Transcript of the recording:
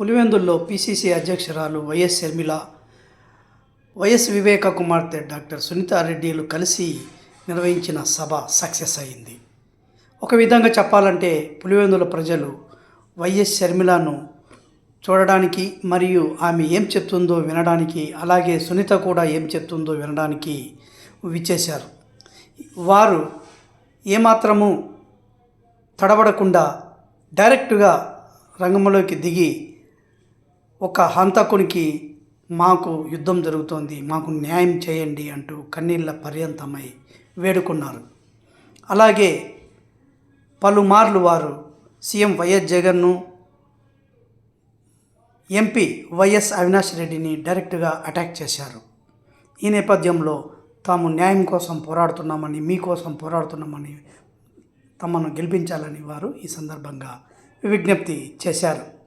పులివెందుల్లో పిసిసి అధ్యక్షురాలు YS Sharmila YS వివేక కుమార్తె డాక్టర్ సునీతారెడ్డిలు కలిసి నిర్వహించిన సభ సక్సెస్ అయింది. ఒక విధంగా చెప్పాలంటే పులివెందుల ప్రజలు వైఎస్ షర్మిలను చూడడానికి మరియు ఆమె ఏం చెప్తుందో వినడానికి అలాగే సునీత కూడా ఏం చెప్తుందో వినడానికి విచ్చేశారు. వారు ఏమాత్రము తడబడకుండా డైరెక్ట్గా రంగంలోకి దిగి ఒక హంతకునికి మాకు యుద్ధం జరుగుతోంది మాకు న్యాయం చేయండి అంటూ కన్నీళ్ళ పర్యంతమై వేడుకున్నారు. అలాగే పలుమార్లు వారు సీఎం వైఎస్ జగన్ను ఎంపీ వైఎస్ అవినాష్ రెడ్డిని డైరెక్ట్గా అటాక్ చేశారు. ఈ నేపథ్యంలో తాము న్యాయం కోసం పోరాడుతున్నామని మీకోసం పోరాడుతున్నామని తమను గెలిపించాలని వారు ఈ సందర్భంగా విజ్ఞప్తి చేశారు.